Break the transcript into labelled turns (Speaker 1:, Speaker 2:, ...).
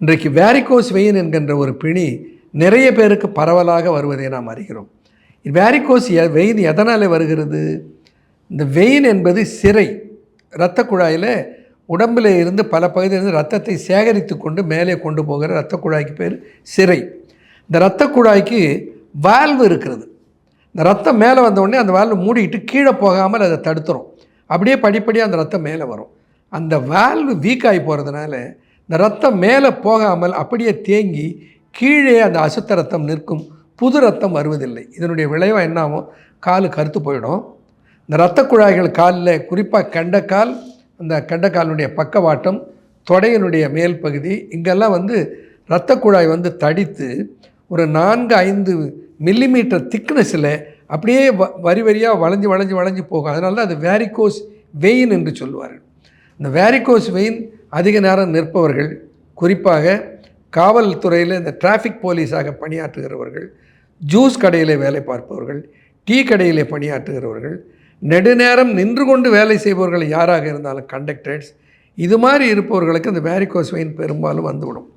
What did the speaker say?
Speaker 1: இன்றைக்கு varicose vein என்கின்ற ஒரு பிணி நிறைய பேருக்கு பரவலாக வருவதை நாம் அறிகிறோம். வேரிகோஸ் எ- வெயின் எதனால் வருகிறது? இந்த வெயின் என்பது சிறை இரத்த குழாயில் உடம்பில் இருந்து பல பகுதியிலிருந்து ரத்தத்தை சேகரித்து கொண்டு மேலே கொண்டு போகிற இரத்த குழாய்க்கு பேர் சிறை. இந்த இரத்த குழாய்க்கு வால்வு இருக்கிறது. இந்த ரத்தம் மேலே வந்த உடனே அந்த வால்வு மூடிட்டு கீழே போகாமல் அதை தடுத்துரும். அப்படியே படிப்படியாக அந்த ரத்தம் மேலே வரும். அந்த வால்வு வீக் ஆகி போகிறதுனால இந்த ரத்தம் மேலே போகாமல் அப்படியே தேங்கி கீழே அந்த அசுத்த ரத்தம் நிற்கும். புது ரத்தம் வருவதில்லை. இதனுடைய விளைவாக என்னாகும் கால் கருத்து போயிடும். இந்த இரத்த குழாய்கள் காலில் குறிப்பாக கெண்டக்கால் அந்த கெண்டக்காலினுடைய பக்கவாட்டம் தொடையினுடைய மேல் பகுதி இங்கெல்லாம் வந்து இரத்த குழாய் வந்து தடித்து ஒரு நான்கு ஐந்து மில்லிமீட்டர் திக்னஸில் அப்படியே வ வரி வரியாக வளைஞ்சு வளைஞ்சு வளைஞ்சு போகும். அதனால தான் அது வேரிகோஸ் வெயின் என்று சொல்லுவார்கள். இந்த வேரிகோஸ் வெயின் அதிக நேரம் நிற்பவர்கள் குறிப்பாக காவல்துறையில் இந்த டிராஃபிக் போலீஸாக பணியாற்றுகிறவர்கள் ஜூஸ் கடையில் வேலை பார்ப்பவர்கள் டீ கடையிலே பணியாற்றுகிறவர்கள் நெடுநேரம் நின்று கொண்டு வேலை செய்பவர்கள் யாராக இருந்தாலும் கண்டக்டர்ஸ் இது மாதிரி இருப்பவர்களுக்கு இந்த வேரிகோஸ் வெயின் பெரும்பாலும் வந்துவிடும்.